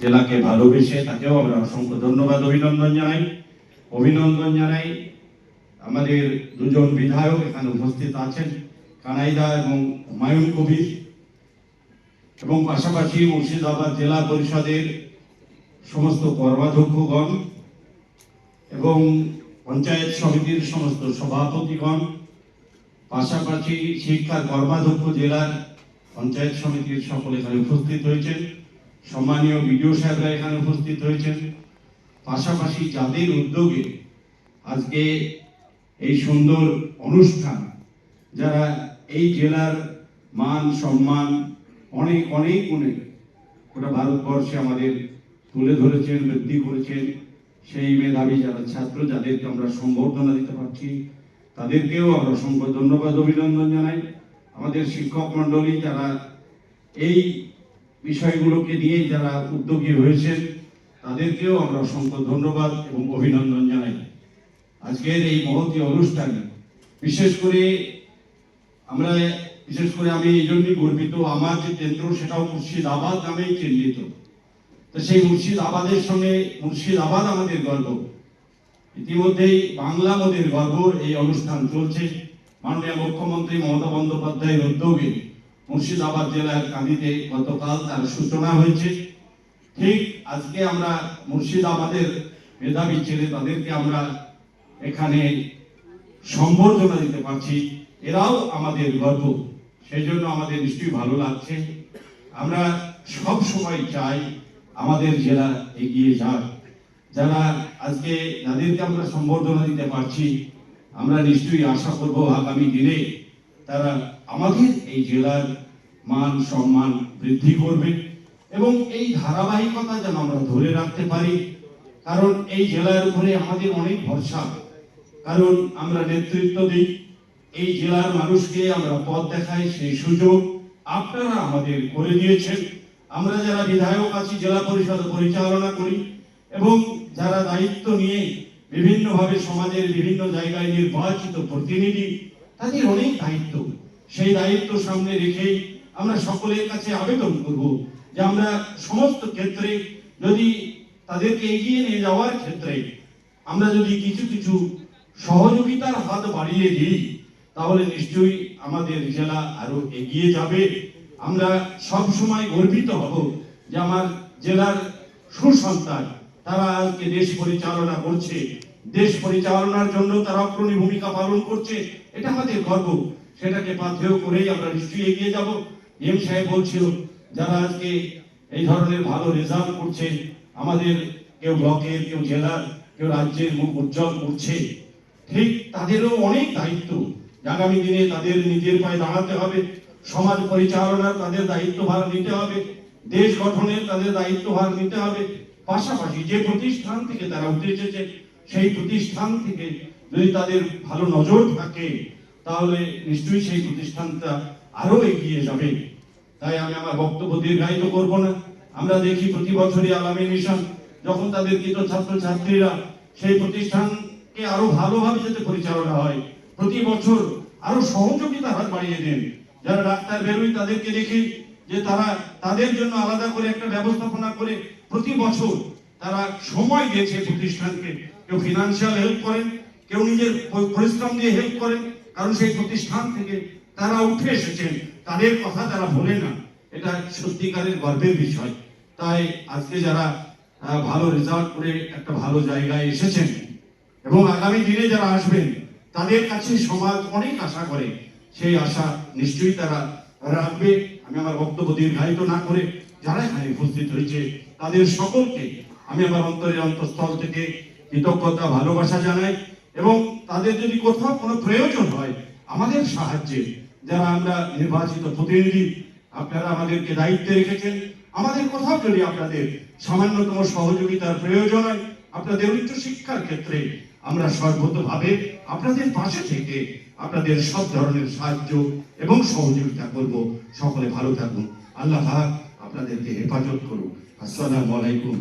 জেলাকে ভালোবেসে তাকেও আমরা অসংখ্য ধন্যবাদ, অভিনন্দন জানাই। অভিনন্দন জানাই আমাদের দুজন বিধায়ক এখানে উপস্থিত আছেন, কানাইদা এবং হুমায়ুন কবির। এবং পাশাপাশি মুর্শিদাবাদ জেলা পরিষদের সমস্ত কর্মাধ্যক্ষগণ এবং পঞ্চায়েত সমিতির সমস্ত সভাপতিগণ, পাশাপাশি শিক্ষা কর্মাধ্যক্ষ জেলার পঞ্চায়েত সমিতির সকল এখানে উপস্থিত হয়েছেন। সম্মানীয় বিডিও সাহেবরা এখানে উপস্থিত হয়েছেন। পাশাপাশি যাদের উদ্যোগে আজকে এই সুন্দর অনুষ্ঠান, যারা এই জেলার মান, সম্মান, অনেক অনেক গুণে গোটা ভারতবর্ষে আমাদের তুলে ধরেছেন, বৃদ্ধি করেছেন, সেই মেধাবী যারা ছাত্র, যাদেরকে আমরা সম্বর্ধনা দিতে পারছি, তাদেরকেও আমরা অসংখ্য ধন্যবাদ, অভিনন্দন জানাই। আমাদের শিক্ষক মণ্ডলী যারা এই বিষয়গুলোকে নিয়ে যারা উদ্যোগী হয়েছেন তাদেরকেও আমরা অসংখ্য ধন্যবাদ এবং অভিনন্দন জানাই। আজকের এই মহতী অনুষ্ঠানে, বিশেষ করে আমরা, বিশেষ করে আমি এই জন্যই গর্বিত, আমার যে কেন্দ্র, সেটাও মুর্শিদাবাদ নামেই চিহ্নিত। তো সেই মুর্শিদাবাদের সঙ্গে মুর্শিদাবাদ আমাদের গর্ব। ইতিমধ্যেই বাংলা আমাদের গর্ব এই অনুষ্ঠান চলছে। মাননীয় মুখ্যমন্ত্রী মমতা বন্দ্যোপাধ্যায়ের উদ্যোগে। মুর্শিদাবাদ জেলার কাঁদিতে গতকাল তার সূচনা হয়েছে। ঠিক আজকে আমরা মুর্শিদাবাদের মেধাবী ছেলে তাদেরকে আমরা এখানে সম্বর্ধনা দিতে পারছি। এরাও আমাদের গর্ব। সেই জন্য আমাদের নিশ্চয়ই ভালো লাগছে। আমরা সব সময় চাই আমাদের জেলা এগিয়ে যাক। যারা আজকে যাদেরকে আমরা সম্বর্ধনা দিতে পারছি, আমরা নিশ্চয়ই আশা করব আগামী দিনে তারা আমাদের এই জেলার মান, সম্মান বৃদ্ধি করবে এবং এই ধারাবাহিকতা যেন আমরা ধরে রাখতে পারি। কারণ এই জেলার উপরে আমাদের অনেক ভরসা কারণ আমরা নেতৃত্ব দিই। এই জেলার মানুষকে আমরা পথ দেখাই, সেই সুযোগ আপনারা আমাদের করে দিয়েছেন। আমরা যারা বিধায়ক আছি, জেলা পরিষদ পরিচালনা করি এবং যারা দায়িত্ব নিয়ে বিভিন্নভাবে সমাজের বিভিন্ন জায়গায় নির্বাচিত প্রতিনিধি, তাদের অনেক দায়িত্ব। সেই দায়িত্ব সামনে রেখেই আমরা সকলের কাছে আবেদন করব যে আমরা সমস্ত ক্ষেত্রে যদি তাদেরকে এগিয়ে নিয়ে যাওয়ার ক্ষেত্রে আমরা যদি কিছু কিছু সহযোগিতার হাত বাড়িয়ে দিই, তাহলে নিশ্চয়ই আমাদের জেলা আরও এগিয়ে যাবে। আমরা সব সময় গর্বিত হব যে আমার জেলার সুসন্তান, তারা আজকে দেশ পরিচালনা করছে। দেশ পরিচালনার জন্য তারা অগ্রণী ভূমিকা পালন করছে। এটা আমাদের গর্ব। সেটাকে পাথেয় করেই আমরা নিশ্চয়ই এগিয়ে যাব। এম সাহেব বলছিল, যারা আজকে এই ধরনের ভালো রেজাল্ট করছে, আমাদের কেউ ব্লকের, কেউ জেলার, কেউ রাজ্যের মুখ উজ্জ্বল করছে। ঠিক তাদেরও অনেক দায়িত্ব। আগামী দিনে তাদের নিজের পায়ে দাঁড়াতে হবে। সমাজ পরিচালনার তাদের দায়িত্ব ভার নিতে হবে। দেশ গঠনের তাদের দায়িত্ব ভার নিতে হবে। পাশাপাশি যে প্রতিষ্ঠান থেকে তারা উঠে এসেছে, সেই প্রতিষ্ঠান থেকে যদি তাদের ভালো নজর থাকে তাহলে নিশ্চয়ই সেই প্রতিষ্ঠানটা আরও এগিয়ে যাবে। তাই আমি আমার বক্তব্য দীর্ঘায়িত করব না। আমরা দেখি প্রতি বছরই আগামী মিশন যখন তাদের কৃত ছাত্র ছাত্রীরা সেই প্রতিষ্ঠানকে আরও ভালোভাবে যাতে পরিচালনা হয়, প্রতি বছর আরও সহযোগিতা হাত বাড়িয়ে দেন। যারা ডাক্তার বেরোয় তাদেরকে দেখি যে তারা তাদের জন্য আলাদা করে একটা ব্যবস্থাপনা করে প্রতি বছর তারা সময় দিয়েছে প্রতিষ্ঠানকে। কেউ ফিনান্সিয়াল হেল্প করেন, কেউ নিজের পরিশ্রম দিয়ে হেল্প করেন কারণ সেই প্রতিষ্ঠান থেকে তারা উঠে এসেছেন। তাদের কথা তারা ভোলে না। এটা সত্যিকারের গর্বের বিষয়। তাই আজকে যারা ভালো রেজাল্ট করে একটা ভালো জায়গায় এসেছেন এবং আগামী দিনে যারা আসবেন, তাদের কাছে সমাজ অনেক আশা করে। সেই আশা নিশ্চয়ই তারা রাখবে। আমি আমার বক্তব্য দীর্ঘায়িত না করে যারা এখানে উপস্থিত হয়েছে, তাদের সকলকে আমি আমার অন্তরের অন্তঃস্থল থেকে কৃতজ্ঞতা, ভালোবাসা জানাই। এবং তাদের যদি কোথাও কোনো প্রয়োজন হয়, আমাদের সাহায্যে, যারা আমরা নির্বাচিত প্রতিনিধি, আপনারা আমাদেরকে দায়িত্বে রেখেছেন, আমাদের কোথাও যদি আপনাদের সামান্যতম সহযোগিতার প্রয়োজন হয়, আপনাদের উচ্চ শিক্ষার ক্ষেত্রে আমরা সর্বতভাবে আপনাদের পাশে থেকে আপনাদের সব ধরনের সাহায্য এবং সহযোগিতা করব। সকলে ভালো থাকুন। আল্লাহ আপনাদেরকে হেফাজত করুন আসসালামু আলাইকুম।